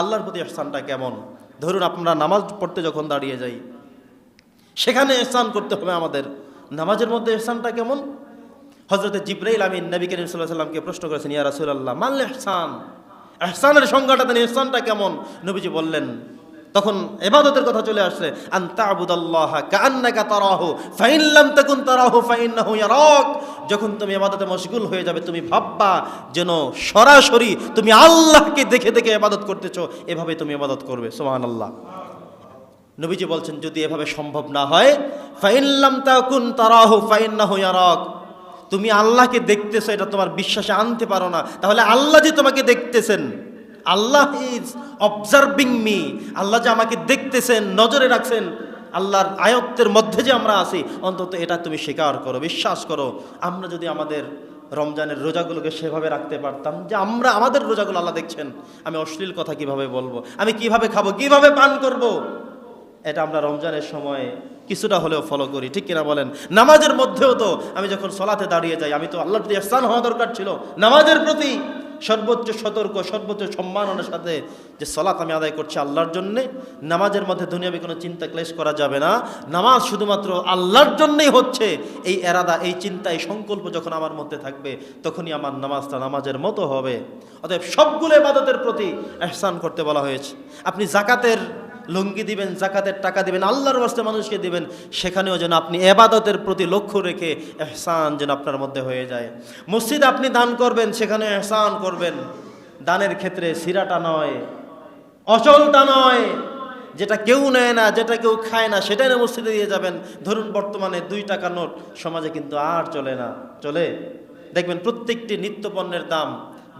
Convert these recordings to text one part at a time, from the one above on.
আল্লাহর প্রতি এহসানটা কেমন? ধরুন আপনারা নামাজ পড়তে যখন দাঁড়িয়ে যাই, সেখানে এহসান করতে হবে আমাদের। নামাজের মধ্যে এহসানটা কেমন? হজরতে জিব্রাইল আমিন নবী করিম সাল্লাহ সাল্লামকে প্রশ্ন করেছেন, ইয়া রাসূলুল্লাহ মানলে এহসান? এহসানের সংজ্ঞাটা দেন এহসানটা কেমন? নবীজি বললেন, তখন এবাদতের কথা চলে আসছে, আন তা'বুদাল্লাহ কাআন্নাকা তারাহু, ফাইন লাম তাকুন তারাহু, ফাইন্নাহু ইয়ারাক। যখন তুমি ইবাদতে মশগুল হয়ে যাবে, তুমি ভাববা যেন সরাসরি তুমি আল্লাহকে দেখে দেখে ইবাদত করতেছো, এভাবে তুমি ইবাদত করবে, সুবহানাল্লাহ। নবীজি বলছেন, যদি এভাবে সম্ভব না হয় ফাইনলাম তা তাকুন তারাহু, ফাইন্নাহু ইয়ারাক। তুমি আল্লাহকে দেখতেছো, এটা তোমার বিশ্বাসে আনতে পারো না। তাহলে আল্লাহ যে তোমাকে দেখতেছেন, Allah is observing me Allah যে আমাকে দেখতেছেন, নজরে রাখছেন আল্লাহর আয়ত্তের মধ্যে যে আমরা আছি, অন্তত এটা তুমি স্বীকার করো, বিশ্বাস করো আমরা যদি আমাদের রমজানের রোজাগুলোকে সেভাবে রাখতে পারতাম, যে আমরা আমাদের রোজাগুলো আল্লাহ দেখছেন, আমি অশ্লীল কথা কীভাবে বলব, আমি কীভাবে খাব, কীভাবে পান করব। এটা আমরা রমজানের সময় কিছুটা হলেও ফলো করি, ঠিক কিনা বলেন নামাজের মধ্যেও তো আমি যখন সলাতে দাঁড়িয়ে যাই, আমি তো আল্লাহর প্রতি স্থান হওয়া দরকার ছিল, নামাজের প্রতি সর্বোচ্চ সতর্ক, সর্বোচ্চ সম্মাননের সাথে যে সলাত আমি আদায় করছি আল্লাহর জন্যে, নামাজের মধ্যে দুনিয়াবি কোনো চিন্তা ক্লেশ করা যাবে না। নামাজ শুধুমাত্র আল্লাহর জন্যেই হচ্ছে, এই এরাদা, এই চিন্তা, এই সংকল্প যখন আমার মধ্যে থাকবে, তখনই আমার নামাজটা নামাজের মতো হবে। অতএব সবগুলো এবাদতের প্রতি এহসান করতে বলা হয়েছে। আপনি জাকাতের লুঙ্গি দিবেন, জাকাতের টাকা দিবেন, আল্লাহর বাস্তে মানুষকে দিবেন, সেখানেও যেন আপনি এবাদতের প্রতি লক্ষ্য রেখে এহসান যেন আপনার মধ্যে হয়ে যায়। মসজিদ আপনি দান করবেন, সেখানে এহসান করবেন। দানের ক্ষেত্রে সিরাটা নয়, অচলটা নয়, যেটা কেউ নেয় না, যেটা কেউ খায় না, সেটাই না মসজিদে দিয়ে যাবেন। ধরুন বর্তমানে দুই টাকা নোট, সমাজে কিন্তু আর চলে না, চলে। দেখবেন প্রত্যেকটি নিত্য পণ্যের দাম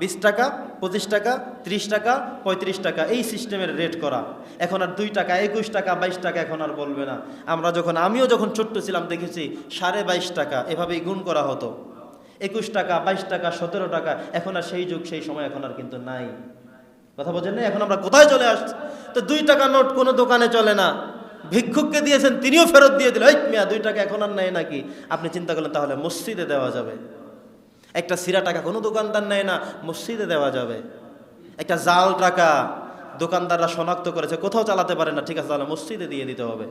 বিশ টাকা, পঁচিশ টাকা, ত্রিশ টাকা, পঁয়ত্রিশ টাকা, এই সিস্টেমের রেট করা। এখন আর দুই টাকা, একুশ টাকা, বাইশ টাকা এখন আর বলবে না। আমরা যখন, আমিও যখন ছোট্ট ছিলাম দেখেছি, সাড়ে বাইশ টাকা, এভাবেই গুণ করা হতো। একুশ টাকা, বাইশ টাকা, সতেরো টাকা, এখন আর সেই যুগ, সেই সময় এখন আর কিন্তু নাই। কথা বলছেন না এখন আমরা কোথায় চলে আসছি? তো দুই টাকা নোট কোনো দোকানে চলে না। ভিক্ষুককে দিয়েছেন, তিনিও ফেরত দিয়ে দিল, এই মিয়া, দুই টাকা এখন আর নেয় নাকি? আপনি চিন্তা করলেন, তাহলে মসজিদে দেওয়া যাবে। একটা সিরা টাকা কোনো দোকানদার নেয় না, মসজিদে দেওয়া যাবে। একটা জাল টাকা দোকানদাররা শনাক্ত করেছে, কোথাও চালাতে পারে না, ঠিক আছে, তাহলে মসজিদে দিয়ে দিতে হবে।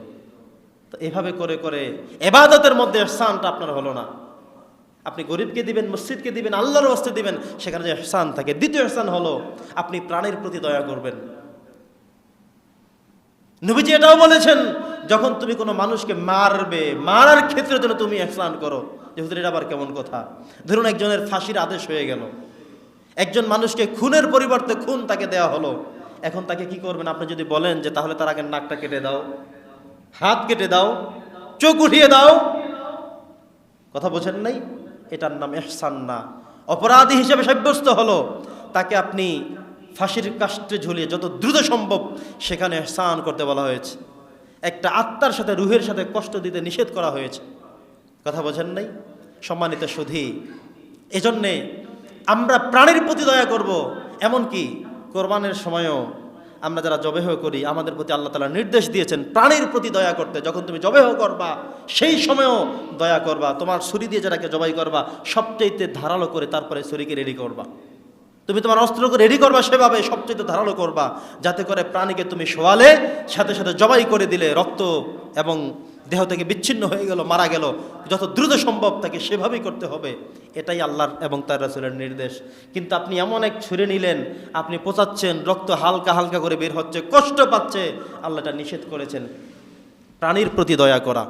তো এভাবে করে করে এবাদতের মধ্যে স্থানটা আপনার হলো না। আপনি গরিবকে দিবেন, মসজিদকে দিবেন, আল্লাহর হস্তে দিবেন, সেখানে যে স্থান থাকে। দ্বিতীয় স্থান হলো, আপনি প্রাণের প্রতি দয়া করবেন। নবীজি এটাও বলেছেন, যখন তুমি কোনো মানুষকে মারবে, মারার ক্ষেত্রে যেন তুমি এহসান করো যে এটা আবার কেমন কথা? ধরুন একজনের ফাঁসির আদেশ হয়ে গেল। একজন মানুষকে খুনের পরিবর্তে খুন তাকে দেওয়া হলো। এখন তাকে কি করবেন? আপনি যদি বলেন যে তাহলে তার আগে নাকটা কেটে দাও, হাত কেটে দাও, চোখ উঠিয়ে দাও। কথা বোঝেন নাই? এটার নাম এহসান না। অপরাধী হিসেবে সাব্যস্ত হলো। তাকে আপনি ফাঁসির কাষ্টে ঝুলিয়ে যত দ্রুত সম্ভব সেখানে স্নান করতে বলা হয়েছে। একটা আত্মার সাথে, রুহের সাথে কষ্ট দিতে নিষেধ করা হয়েছে। কথা বোঝেন নাই? সম্মানিত সুধী, এজন্যে আমরা প্রাণের প্রতি দয়া করব। এমনকি কোরবানের সময়ও আমরা যারা জবেহ করি, আমাদের প্রতি আল্লাহ তালা নির্দেশ দিয়েছেন প্রাণীর প্রতি দয়া করতে। যখন তুমি জবেহ করবা, সেই সময়ও দয়া করবা। তোমার ছুরি দিয়ে যারাকে জবাই করবা, সবচাইতে ধারালো করে তারপরে ছুরিকে রেডি করবা। তুমি তোমার অস্ত্রকে রেডি করবা, সেভাবে সবচেয়ে ধারালো করবা। যাতে করে প্রাণীকে তুমি শোয়ালে, সাথে সাথে জবাই করে দিলে রক্ত এবং দেহ থেকে বিচ্ছিন্ন হয়ে গেল, মারা গেল। যত দ্রুত সম্ভব তাকে সেভাবেই করতে হবে। এটাই আল্লাহর এবং তার রাসুলের নির্দেশ। কিন্তু আপনি এমন এক ছুঁড়ে নিলেন, আপনি পোচাচ্ছেন, রক্ত হালকা হালকা করে বের হচ্ছে, কষ্ট পাচ্ছে। আল্লাহটা নিষেধ করেছেন। প্রাণীর প্রতি দয়া করা।